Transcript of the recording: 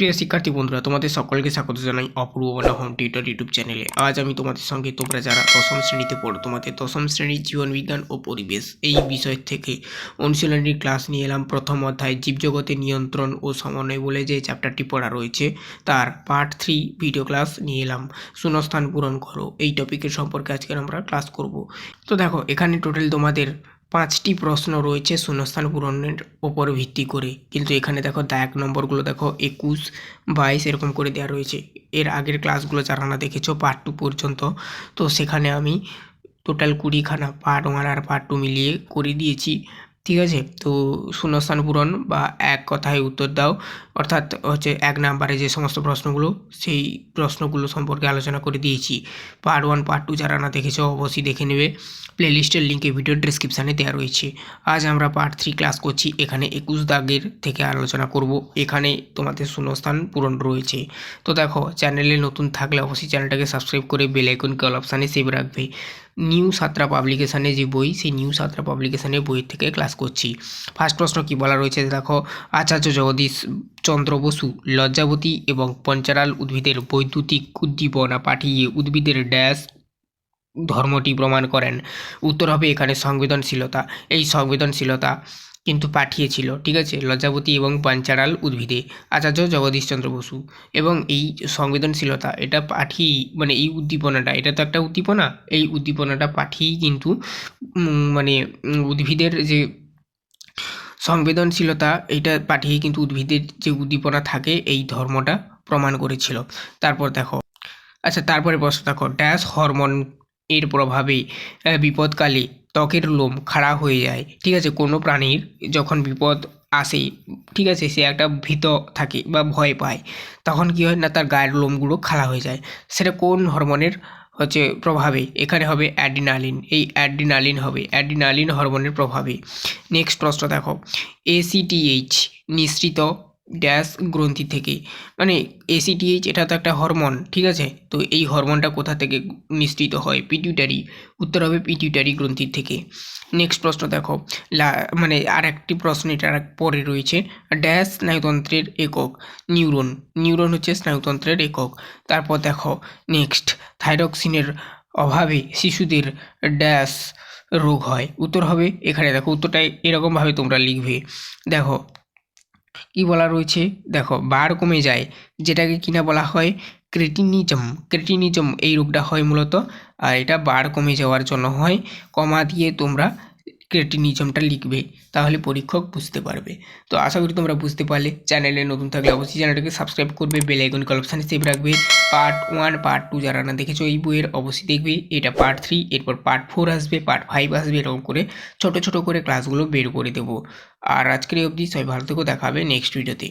প্রিয় শিক্ষার্থী বন্ধুরা, তোমাদের সকলকে স্বাগত জানাই অপূর্ব বলা হোম টিউটর ইউটিউব চ্যানেলে। আজ আমি তোমাদের সঙ্গে তোমরা যারা দশম শ্রেণীতে পড়ো, তোমাদের দশম শ্রেণির জীবন বিজ্ঞান ও পরিবেশ এই বিষয় থেকে অনুশীলনীর ক্লাস নিয়ে এলাম। প্রথম অধ্যায়, জীবজগতের নিয়ন্ত্রণ ও সমন্বয় বলে যে চ্যাপ্টারটি পড়া রয়েছে, তার পার্ট থ্রি ভিডিও ক্লাস নিয়ে এলাম। শূন্যস্থান পূরণ করো, এই টপিকের সম্পর্কে আজকে আমরা ক্লাস করব। তো দেখো, এখানে টোটাল তোমাদের পাঁচটি প্রশ্ন রয়েছে শূন্যস্থান পূরণের ওপর ভিত্তি করে। কিন্তু এখানে দেখো দায়ক নম্বরগুলো দেখো একুশ, বাইশ এরকম করে দেওয়া রয়েছে। এর আগের ক্লাসগুলো যারা না দেখেছ, পার্ট টু পর্যন্ত। তো সেখানে আমি টোটাল কুড়িখানা পার্ট ওয়ান আর পার্ট টু মিলিয়ে করে দিয়েছি। ঠিক আছে? তো শূন্যস্থান পূরণ বা এক কথায় উত্তর দাও। অর্থাৎ হচ্ছে এক নাম্বারে যে সমস্ত প্রশ্নগুলো, সেই প্রশ্নগুলো সম্পর্কে আলোচনা করে দিয়েছি। পার্ট ওয়ান পার্ট টু যারা না দেখেছ, অবশ্যই দেখে নেবে। প্লেলিস্টের লিঙ্কে ভিডিও ডিসক্রিপশানে দেওয়া রয়েছে। আজ আমরা পার্ট থ্রি ক্লাস করছি। এখানে একুশ দাগের থেকে আলোচনা করব। এখানে তোমাদের শূন্যস্থান পূরণ রয়েছে। তো দেখো চ্যানেলে নতুন থাকলে অবশ্যই চ্যানেলটাকে সাবস্ক্রাইব করে বেল আইকন কল অপশানে সেভ রাখবে। নিউ সাতরা পাবলিকেশানে যে বই, সেই নিউ সাতরা পাবলিকেশানের বই থেকে ক্লাস করছি। ফার্স্ট প্রশ্ন কি বলা রয়েছে দেখো, আচার্য জগদীশ চন্দ্র বসু লজ্জাবতী এবং পঞ্চারাল উদ্ভিদের বৈদ্যুতিক উদ্দীপনা পাঠিয়ে উদ্ভিদের ড্যাশ ধর্মটি প্রমাণ করেন। উত্তর হবে এখানে সংবেদনশীলতা। এই সংবেদনশীলতা কিন্তু পাঠিয়েছিল, ঠিক আছে? লজ্জাবতী এবং পাঞ্চারাল উদ্ভিদে। আচার্য জগদীশচন্দ্র বসু। এবং এই সংবেদনশীলতা, এটা পাঠিয়েই মানে এই উদ্দীপনাটা, এটা তো একটা উদ্দীপনা, এই উদ্দীপনাটা পাঠিয়েই কিন্তু মানে উদ্ভিদের যে সংবেদনশীলতা, এটা পাঠিয়েই কিন্তু উদ্ভিদের যে উদ্দীপনা থাকে, এই ধর্মটা প্রমাণ করেছিল। তারপর দেখো আচ্ছা তারপরে প্রশ্ন দেখো ড্যাশ হরমোন এর প্রভাবে বিপদকালে ত্বকের লোম খাড়া হয়ে যায়, ঠিক আছে? কোনো প্রাণীর যখন বিপদ আসে, ঠিক আছে? সে একটা ভীত থাকে বা ভয় পায়, তখন কী হয় না, তার গায়ের লোমগুলো খাড়া হয়ে যায়। সেটা কোন হরমোনের হচ্ছে প্রভাবে? এখানে হবে অ্যাডিনালিন এই অ্যাডিনালিন হবে অ্যাডিনালিন হরমোনের প্রভাবে। নেক্সট প্রশ্ন দেখো। এসিটিএইচ নিঃসৃত ড্যাশ গ্রন্থি থেকে মানে এসিটিএইচ এটা তো একটা হরমোন, ঠিক আছে? তো এই হরমোনটা কোথা থেকে নিঃসৃত হয়? পিটিউটারি উত্তর হবে পিটিউটারি গ্রন্থির থেকে। নেক্সট প্রশ্ন দেখো। মানে আর একটি প্রশ্ন এটার পরে রয়েছে। ড্যাশ স্নায়ুতন্ত্রের একক নিউরন নিউরন হচ্ছে স্নায়ুতন্ত্রের একক। তারপর দেখো নেক্সট থাইরক্সিনের অভাবে শিশুদের ড্যাশ রোগ হয়। উত্তর হবে, এখানে দেখো, উত্তরটা এরকমভাবে তোমরা লিখবে। দেখো কি বলা রয়েছে? দেখো, বার কমে যায়, যেটাকে কিনা বলা হয়? ক্রেটিনিজম। ক্রেটিনিজম এই রোগটা হয় মূলত, আর এটা বার কমে যাওয়ার জন্য হয়, কমা দিয়ে তোমরা ক্রেটিনিজমটা লিখবে, তাহলে পরীক্ষক বুঝতে পারবে। তো আশা করি তোমরা বুঝতে পারলে। চ্যানেলে নতুন থাকলে অবশ্যই চ্যানেলটাকে সাবস্ক্রাইব করবে, বেল আইকন কল সেভ রাখবে। পার্ট ওয়ান, পার্ট টু যারা না দেখেছ এই বইয়ের অবশ্যই দেখবে। এটা পার্ট থ্রি, এরপর পার্ট ফোর আসবে, পার্ট ফাইভ আসবে, এরকম করে ছোট ছোট করে ক্লাসগুলো বের করে দেবো। আর আজকের অবধি সবাই ভালো থেকো, দেখা হবে নেক্সট ভিডিওতে।